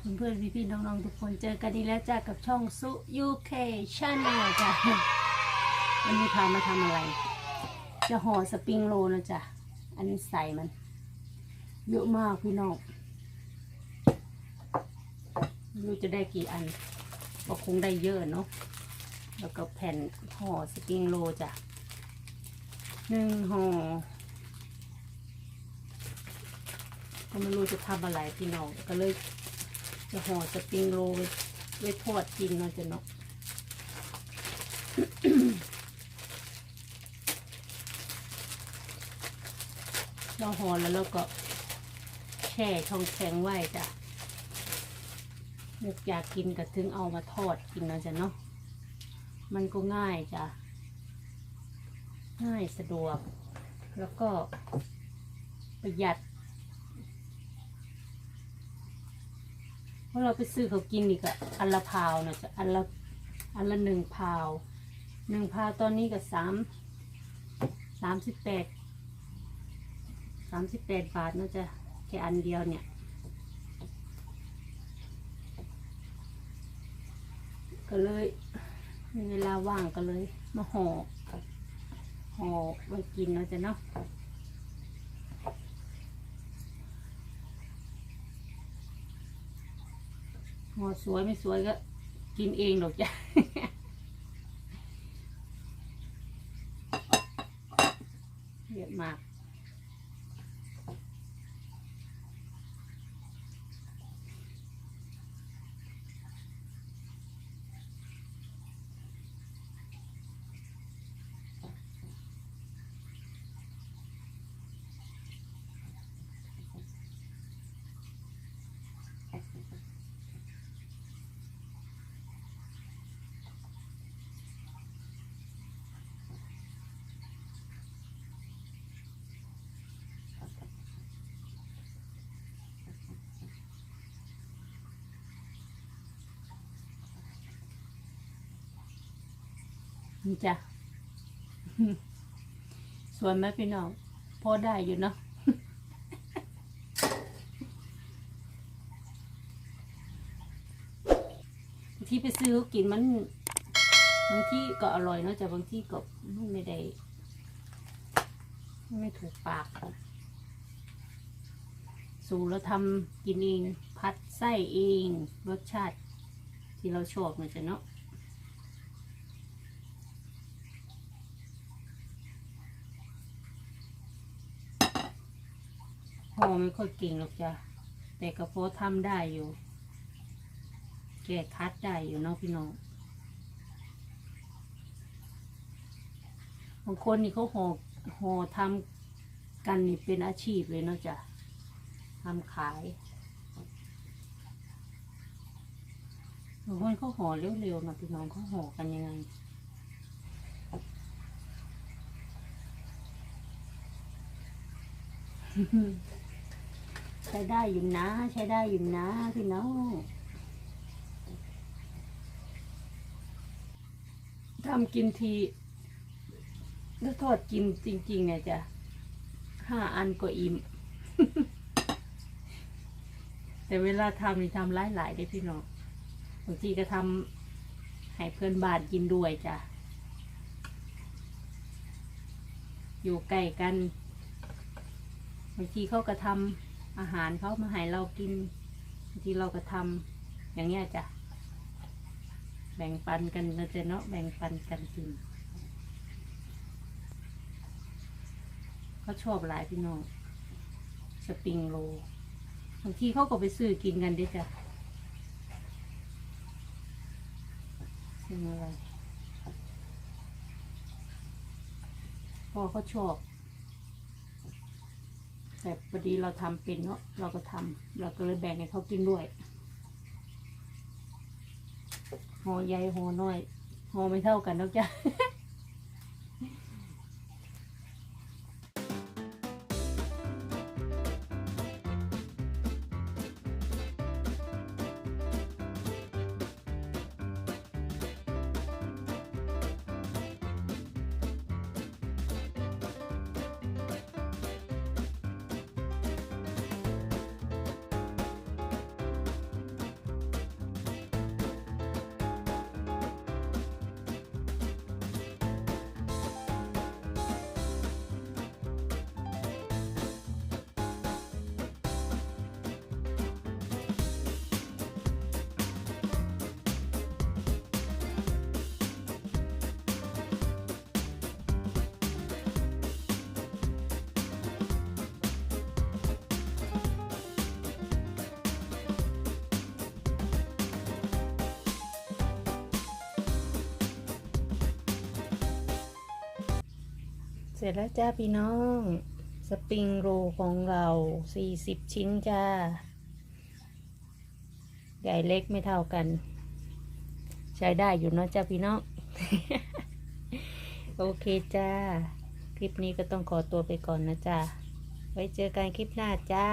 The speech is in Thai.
เพื่อนๆพี่ๆน้องๆทุกคนเจอกันอีกแล้วจ้ากับช่องสุ UK Channel จ้ะวันนี้พามาทำอะไร จะห่อสปริงโรลนะจ้ะอันนี้ใส่มัน เยอะมากพี่น้องไม่รู้จะได้กี่อันก็คงได้เยอะเนาะแล้วก็แผ่นห่อสปริงโรลจ้ะหนึ่งห่อก็ไม่รู้จะทำอะไรพี่น้องก็เลย จะห่อสปริงโรลไว้ทอดกินเนาะจะเนาะเราห่อแล้วเราก็แช่ช่องแข็งไว้จ้ะนึกอยากกินก็ถึงเอามาทอดกินเนาะจ้ะเนาะมันก็ง่ายจ้ะง่ายสะดวก แล้วก็ประหยัด เพราะเราไปซื้อเขากินนี่ก็อันละพาวนะจ๊ะอันละอันละหนึ่งพาวหนึ่งพาวตอนนี้ก็สามสามสิบแปดสามสิบแปดบาทนะจ๊ะแค่อันเดียวเนี่ย ก็เลยมีเวลาว่างก็เลยมาห่อห่อไว้กินเนาะจ๊ะเนาะ หอสวยไม่สวยก็กินเองหรอกจ้ะ เยอะมาก นี่จ้ะสวยไหมพี่น้องพอได้อยู่เนาะบางที่ไปซื้อกินมันบางที่ก็อร่อยเนาะแต่บางที่ก็ไม่ได้ ไม่ถูกปากค่ะสูตรเราทำกินเอง พัดไส้เอง รสชาติที่เราชอบมันจะเนาะ อไม่ค่อยเก่งหรอกจ้ะแต่ก็พอทำได้อยู่ แก้คัดได้อยู่เนาะพี่น้องบางคนนี่เขาห่อห่อทำกันนี่เป็นอาชีพเลยเนาะจ้ะทำขายบางคนเขาห่อเร็วๆนะพี่น้องเขาห่อกันยังไงใช้ได้อยู่นะ ใช้ได้อยู่นะพี่น้องทำกินทีถ้าทอดกินจริง ๆ เนี่ยจะห้าอันก็อิ่ม แต่เวลาทำนี่ทำหลายๆได้พี่น้องบางทีก็ทำให้เพื่อนบ้านกินด้วยจ้ะ อยู่ใกล้กันบางทีเขาก็ทำ อาหารเขามาให้เรากินบางทีเราก็ทำอย่างเงี้ยจ้ะ แบ่งปันกันนะจ๊ะเนาะแบ่งปันกันกินเขาชอบหลายพี่น้องสปริงโรลบางทีเขาก็ไปซื้อกินกันด้วยจ้ะซื้ออะไรพอเขาชอบ แต่พอดีเราทำเป็นเนาะเราก็ทำเราก็เลยแบ่งให้เขากินด้วยหอใหญ่หอน้อยหอไม่เท่ากันนอกจ้ะ สร็จแล้วจ้าพี่น้อง สปริงโรของเราสี่สิบชิ้นจ้า ใหญ่เล็กไม่เท่ากัน ใช้ได้อยู่เนาะจ้าพี่น้อง โอเคจ้า คลิปนี้ก็ต้องขอตัวไปก่อนนะจ้า ไว้เจอกันคลิปหน้าจ้า